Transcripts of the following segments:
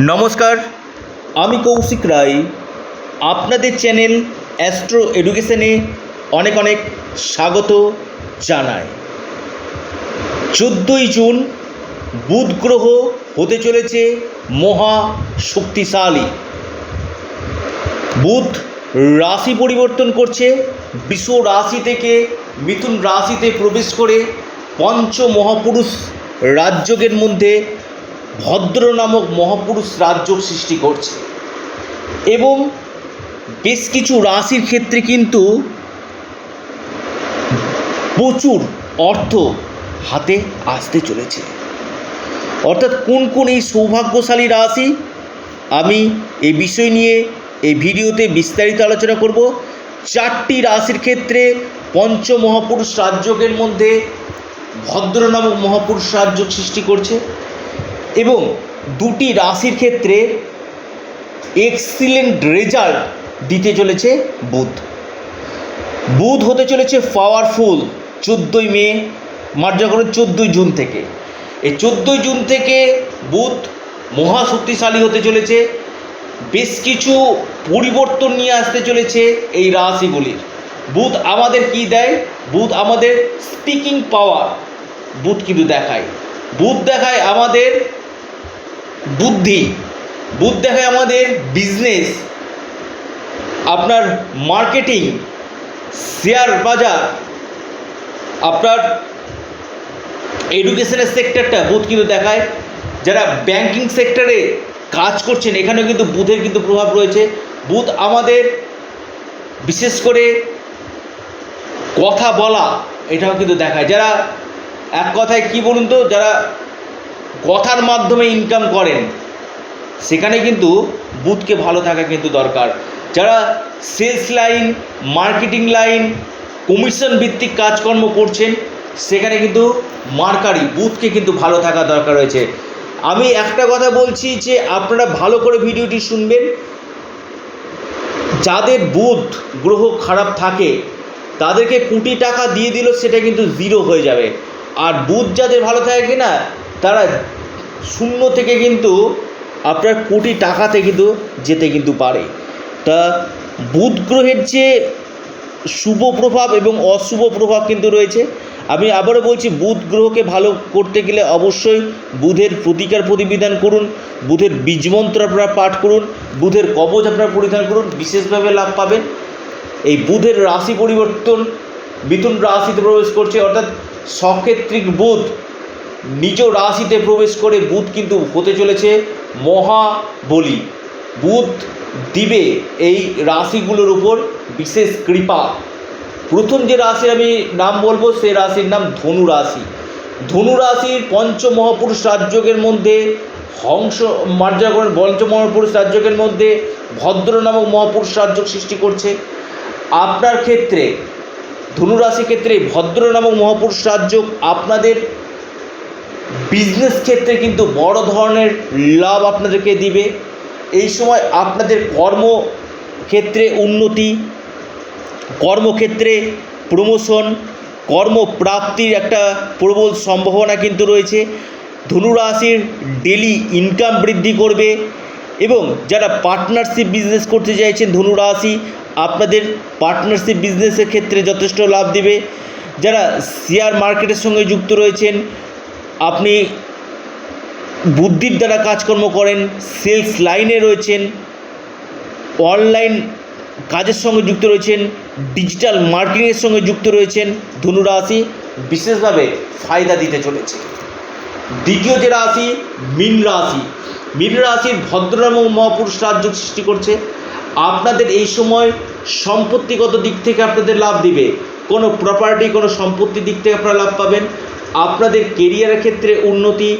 নমস্কার, আমি কৌশিক রায়। আপনাদের চ্যানেল অ্যাস্ট্রো এডুকেশনে অনেক অনেক স্বাগত জানাই। চোদ্দোই জুন বুধ গ্রহ হতে চলেছে মহা শক্তিশালী। বুধ রাশি পরিবর্তন করছে। বিশ্ব রাশি থেকে মিথুন রাশিতে প্রবেশ করে পঞ্চ মহাপুরুষ রাজযোগের মধ্যে ভদ্র নামক মহাপুরুষ রাজ্য সৃষ্টি করছে। এবং বেশ কিছু রাশির ক্ষেত্রে কিন্তু প্রচুর অর্থ হাতে আসতে চলেছে। অর্থাৎ কোন কোন এই সৌভাগ্যশালী রাশি, আমি এই বিষয় নিয়ে এই ভিডিওতে বিস্তারিত আলোচনা করব। চারটি রাশির ক্ষেত্রে পঞ্চ মহাপুরুষ রাজযোগের মধ্যে ভদ্র নামক মহাপুরুষ রাজ্য সৃষ্টি করছে। এবং দুটি রাশির ক্ষেত্রে এক্সিলেন্ট রেজাল্ট দিতে চলেছে বুধ। বুধ হতে চলেছে পাওয়ারফুল চোদ্দোই মে মার্জাগরের চোদ্দোই জুন থেকে। এই চোদ্দোই জুন থেকে বুধ মহা শক্তিশালী হতে চলেছে। বেশ কিছু পরিবর্তন নিয়ে আসতে চলেছে এই রাশিগুলির। বুধ আমাদের কি দেয়? বুধ আমাদের স্পিকিং পাওয়ার বুধ কিন্তু দেখায়। বুধ দেখায় আমাদের বুদ্ধি। বুধ দেখায় আমাদের বিজনেস আপনার মার্কেটিং শেয়ার বাজার, আপনার এডুকেশনের সেক্টরটা বুধ কিন্তু দেখায়। যারা ব্যাংকিং সেক্টরে কাজ করছেন, এখানেও কিন্তু বুধের কিন্তু প্রভাব রয়েছে। বুধ আমাদের বিশেষ করে কথা বলা, এটাও কিন্তু দেখায়। যারা এক কথায় কি বলুন তো, যারা কথার মাধ্যমে ইনকাম করেন, সেখানে কিন্তু বুথকে ভালো থাকা কিন্তু দরকার। যারা sales line marketing line commission ভিত্তিক কাজকর্ম করছেন, সেখানে কিন্তু মার্কারি বুথকে কিন্তু ভালো থাকা দরকার রয়েছে। আমি একটা কথা বলছি যে, আপনারা ভালো করে ভিডিওটি শুনবেন। যাদের বুধ গ্রহ খারাপ থাকে, তাদেরকে কোটি টাকা দিয়ে দিল সেটা কিন্তু জিরো হয়ে যাবে। আর বুধ যাদের ভালো থাকে না তারা শূন্য থেকে কিন্তু আপনার কোটি টাকাতে কিন্তু যেতে কিন্তু পারে। তা বুধ গ্রহের যে শুভ প্রভাব এবং অশুভ প্রভাব কিন্তু রয়েছে, আমি আবারও বলছি বুধ গ্রহকে ভালো করতে গেলে অবশ্যই বুধের প্রতিকার প্রতিবিধান করুন, বুধের বীজমন্ত্র আপনারা পাঠ করুন, বুধের কবচ আপনারা পরিধান করুন, বিশেষভাবে লাভ পাবেন। এই বুধের রাশি পরিবর্তন, মিথুন রাশিতে প্রবেশ করছে, অর্থাৎ সক্ষেত্রিক বুধ নিজ রাশিতে প্রবেশ করে বুধ কিন্তু হতে চলেছে মহাবলী বুধ দিবে এই রাশিগুলোর উপর বিশেষ কৃপা। প্রথম যে রাশির আমি নাম বলব, সে রাশির নাম ধনু রাশি। ধনু রাশির পঞ্চ মহাপুরুষ রাজযোগের মধ্যে, হংস মার্জাগণ পঞ্চ মহাপুরুষ রাজযোগের মধ্যে, ভদ্র নামক মহাপুরুষ রাজযোগ সৃষ্টি করছে। আপনার ক্ষেত্রে ধনুরাশি ক্ষেত্রে ভদ্র নামক মহাপুরুষ রাজযোগ আপনাদের বিজনেস ক্ষেত্রে কিন্তু বড় ধরনের লাভ আপনাদেরকে দিবে। এই সময় আপনাদের কর্মক্ষেত্রে উন্নতি, কর্মক্ষেত্রে প্রমোশন কর্মপ্রাপ্তির একটা প্রবল সম্ভাবনা কিন্তু রয়েছে। ধনুরাশির ডেলি ইনকাম বৃদ্ধি করবে এবং যারা পার্টনারশিপ বিজনেস করতে চাইছেন ধনুরাশি আপনাদের পার্টনারশিপ বিজনেসের ক্ষেত্রে যথেষ্ট লাভ দেবে। যারা শেয়ার মার্কেটের সঙ্গে যুক্ত রয়েছেন আপনি বুদ্ধির দ্বারা কাজকর্ম করেন সেলস লাইনে রয়েছেন অনলাইন কাজের সঙ্গে যুক্ত রয়েছেন ডিজিটাল মার্কেটিংয়ের সঙ্গে যুক্ত রয়েছেন, ধনু রাশি বিশেষভাবে ফায়দা দিতে চলেছে। দ্বিতীয় যে রাশি, মীন রাশি। মীন রাশির ভদ্রনাম মহাপুরুষ রাজ্য সৃষ্টি করছে। আপনাদের এই সময় সম্পত্তিগত দিক থেকে আপনাদের লাভ দিবে। কোনো প্রপার্টি কোনো সম্পত্তির দিক থেকে আপনারা লাভ পাবেন। আপনাদের কেরিয়ারের ক্ষেত্রে উন্নতি,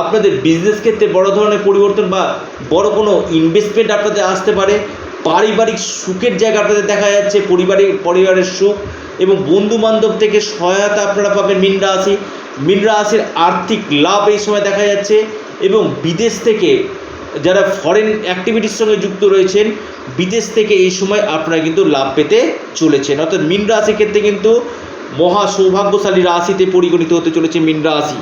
আপনাদের বিজনেস ক্ষেত্রে বড় ধরনের পরিবর্তন বা বড় কোনো ইনভেস্টমেন্ট আপনাদের আসতে পারে, পারিবারিক সুখের জায়গা আপনাদের দেখা যাচ্ছে পরিবারিক পরিবারের সুখ এবং বন্ধু বান্ধব থেকে সহায়তা আপনারা পাবেন মীন রাশি। মীন রাশির আর্থিক লাভ এই সময় দেখা যাচ্ছে এবং বিদেশ থেকে যারা ফরেন অ্যাক্টিভিটির সঙ্গে যুক্ত রয়েছেন, বিদেশ থেকে এই সময় আপনারা কিন্তু লাভ পেতে চলেছেন। অর্থাৎ মীন রাশির ক্ষেত্রে কিন্তু মহা সৌভাগ্যশালী রাশিতে পরিগণিত হতে চলেছে মীন রাশি।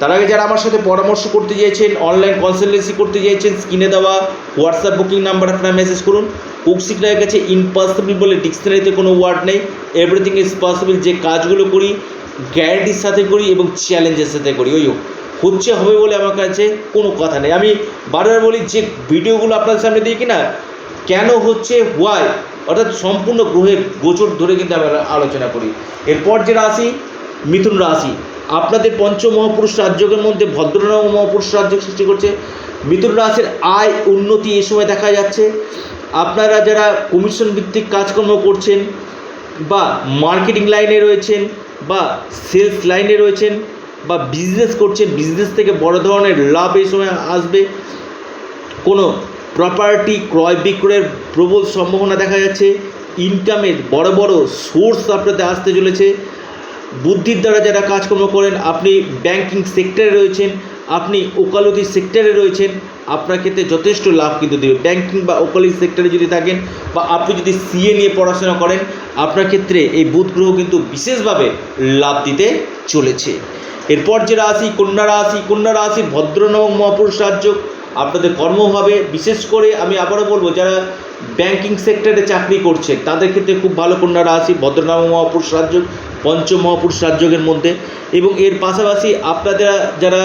তার আগে যারা আমার সাথে পরামর্শ করতে চাইছেন অনলাইন কনসালটেন্সি করতে চাইছেন স্ক্রিনে দেওয়া হোয়াটসঅ্যাপ বুকিং নাম্বার আপনারা মেসেজ করুন। কুকসিকরায়ের কাছে ইম্পসিবল বলে ডিকশনারিতে কোনো ওয়ার্ড নেই। এভরিথিং ইজ পসিবল যে কাজগুলো করি গ্যারান্টির সাথে করি এবং চ্যালেঞ্জের সাথে করি। ওই হচ্ছে, হবে বলে আমার কাছে কোনো কথা নেই। আমি বারবার বলি, যে ভিডিওগুলো আপনাদের সামনে দিই কিনা, কেন হচ্ছে ওয়াই অর্থাৎ সম্পূর্ণ গ্রহের গোচর ধরে কিন্তু আমরা আলোচনা করি। এরপর যে রাশি, মিথুন রাশি। আপনাদের পঞ্চ মহাপুরুষ রাজ্যের মধ্যে ভদ্রনাম মহাপুরুষ রাজ্য সৃষ্টি করছে। মিথুন রাশির আয় উন্নতি এ সময় দেখা যাচ্ছে। আপনারা যারা কমিশন ভিত্তিক কাজকর্ম করছেন বা মার্কেটিং লাইনে রয়েছেন বা সেলস লাইনে রয়েছেন বা বিজনেস করছেন বিজনেস থেকে বড় ধরনের লাভ এই সময় আসবে। কোনো প্রপার্টি ক্রয় বিক্রয়ের প্রবল সম্ভাবনা দেখা যাচ্ছে। ইনকামের বড় বড় সোর্স আপনাদের আসতে চলেছে। বুদ্ধির দ্বারা যারা কাজকর্ম করেন, আপনি ব্যাংকিং সেক্টরে রয়েছেন, আপনি ওকালতি সেক্টরে রয়েছেন, আপনার ক্ষেত্রে যথেষ্ট লাভ কিন্তু দেবে। ব্যাংকিং বা ওকালতি সেক্টরে যদি থাকেন বা আপনি যদি সিএ নিয়ে পড়াশোনা করেন, আপনার ক্ষেত্রে এই বুধ গ্রহ কিন্তু বিশেষভাবে লাভ দিতে চলেছে। এরপর যে রাশি, কন্যা রাশি, কন্যা রাশির ভদ্রনবম মহাপুরুষ রাজ্য আপনাদের কর্ম হবে। বিশেষ করে আমি আবারও বলব, যারা ব্যাংকিং সেক্টরে চাকরি করছে, তাদের ক্ষেত্রে খুব ভালো কন্যা রাশি ভদ্রনাম মহাপুরুষ রাজ্য পঞ্চম মহাপুরুষ রাজ্যের মধ্যে। এবং এর পাশাপাশি আপনাদের যারা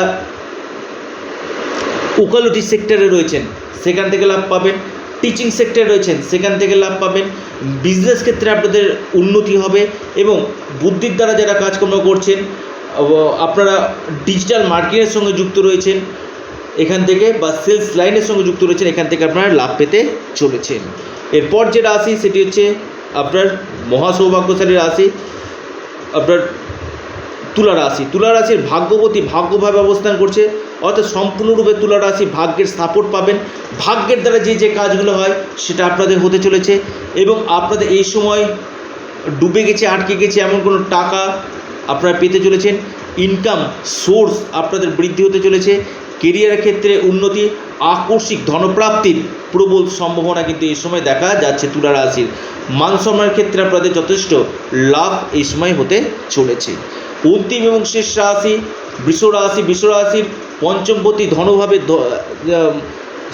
উকালতি সেক্টরে রয়েছেন, সেখান থেকে লাভ পাবেন। টিচিং সেক্টরে রয়েছেন, সেখান থেকে লাভ পাবেন। বিজনেস ক্ষেত্রে আপনাদের উন্নতি হবে এবং বুদ্ধির দ্বারা যারা কাজকর্ম করছেন আপনারা ডিজিটাল মার্কেটের সঙ্গে যুক্ত রয়েছেন। এখান থেকে বা সেলস লাইনের সঙ্গে যুক্ত রয়েছেন, এখান থেকে আপনারা লাভ পেতে চলেছেন। এরপর যে রাশি, সেটি হচ্ছে আপনার মহাসৌভাগ্যশালী রাশি, আপনার তুলা রাশি। তুলা রাশির ভাগ্যবতী ভাগ্যভাবে অবস্থান করছে, অর্থাৎ সম্পূর্ণরূপে তুলা রাশি ভাগ্যের সাপোর্ট পাবেন। ভাগ্যের দ্বারা যে যে কাজগুলো হয়, সেটা আপনাদের হতে চলেছে এবং আপনাদের এই সময় ডুবে গেছে, আটকে গেছে এমন কোনো টাকা আপনারা পেতে চলেছেন। ইনকাম সোর্স আপনাদের বৃদ্ধি হতে চলেছে কেরিয়ারের ক্ষেত্রে উন্নতি, আকস্মিক ধনপ্রাপ্তির প্রবল সম্ভাবনা কিন্তু এই সময় দেখা যাচ্ছে তুলা রাশির। মান সম্মানের ক্ষেত্রে আপনাদের যথেষ্ট লাভ এই সময় হতে চলেছে। অন্তিম এবং শেষ রাশি, বৃষ রাশি, বৃষ রাশির পঞ্চমপতি ধনভাবে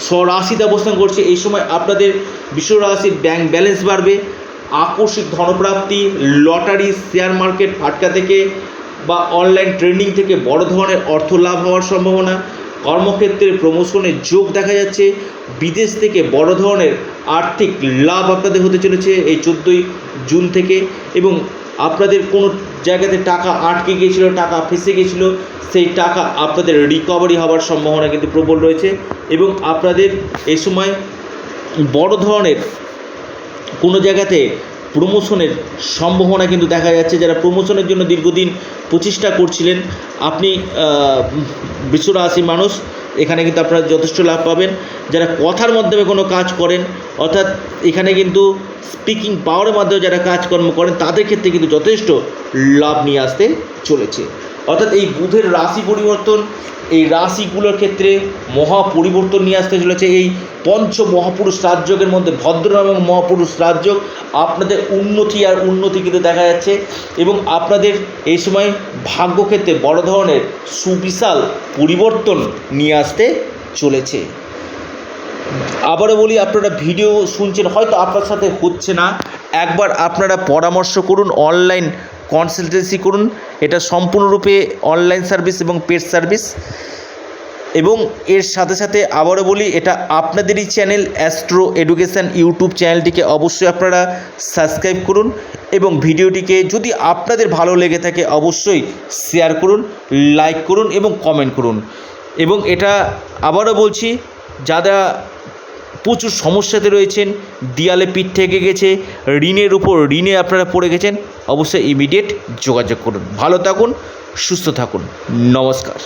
স্বরাশিতে অবস্থান করছে। এই সময় আপনাদের বিশ্ব রাশির ব্যাংক ব্যালেন্স বাড়বে। আকস্মিক ধনপ্রাপ্তি, লটারি, শেয়ার মার্কেট ফাটকা থেকে বা অনলাইন ট্রেন্ডিং থেকে বড় ধরনের অর্থ লাভ হওয়ার সম্ভাবনা। কর্মক্ষেত্রে প্রমোশনের যোগ দেখা যাচ্ছে। বিদেশ থেকে বড় ধরনের আর্থিক লাভ আপনাদের হতে চলেছে এই চোদ্দোই জুন থেকে এবং আপনাদের কোনো জায়গাতে টাকা আটকে গিয়েছিল, টাকা ফেসে গিয়েছিল, সেই টাকা আপনাদের রিকভারি হওয়ার সম্ভাবনা কিন্তু প্রবল রয়েছে এবং আপনাদের এ সময় বড় ধরনের কোনো জায়গাতে প্রমোশনের সম্ভাবনা কিন্তু দেখা যাচ্ছে। যারা প্রমোশনের জন্য দীর্ঘদিন প্রচেষ্টা করছিলেন, আপনি বিশ্বরাশি মানুষ, এখানে কিন্তু আপনারা যথেষ্ট লাভ পাবেন। যারা কথার মাধ্যমে কোনো কাজ করেন, অর্থাৎ এখানে কিন্তু স্পিকিং পাওয়ারের মাধ্যমে যারা কাজকর্ম করেন, তাদের ক্ষেত্রে কিন্তু যথেষ্ট লাভ নিয়ে আসতে চলেছে। অর্থাৎ এই বুধের রাশি পরিবর্তন এই রাশিগুলোর ক্ষেত্রে মহা পরিবর্তন নিয়ে আসতে চলেছে। এই পঞ্চ মহাপুরুষ রাজযোগের মধ্যে ভদ্র এবং মহাপুরুষ রাজযোগ আপনাদের উন্নতি আর উন্নতি কিন্তু দেখা যাচ্ছে এবং আপনাদের এই সময় ভাগ্যক্ষেত্রে বড় ধরনের সুবিশাল পরিবর্তন নিয়ে আসতে চলেছে। আবারও বলি, আপনারা ভিডিও শুনছেন, হয়তো আপনার সাথে হচ্ছে না। একবার আপনারা পরামর্শ করুন, অনলাইন কনসালটেন্সি করুন, এটা সম্পূর্ণরূপে অনলাইন সার্ভিস এবং পেড সার্ভিস এবং এর সাথে সাথে আবারও বলি, এটা আপনাদেরই চ্যানেল অ্যাস্ট্রো এডুকেশান ইউটিউব চ্যানেলটিকে অবশ্যই আপনারা সাবস্ক্রাইব করুন এবং ভিডিওটিকে যদি আপনাদের ভালো লেগে থাকে, অবশ্যই শেয়ার করুন লাইক করুন এবং কমেন্ট করুন। এবং এটা আবারও বলছি, যারা প্রচুর সমস্যাতে রয়েছেন, দেয়ালে পিঠ থেকে গেছে, ঋণের উপর ঋণে আপনারা পড়ে গেছেন, অবশ্যই ইমিডিয়েট যোগাযোগ করুন। ভালো থাকুন, সুস্থ থাকুন। নমস্কার।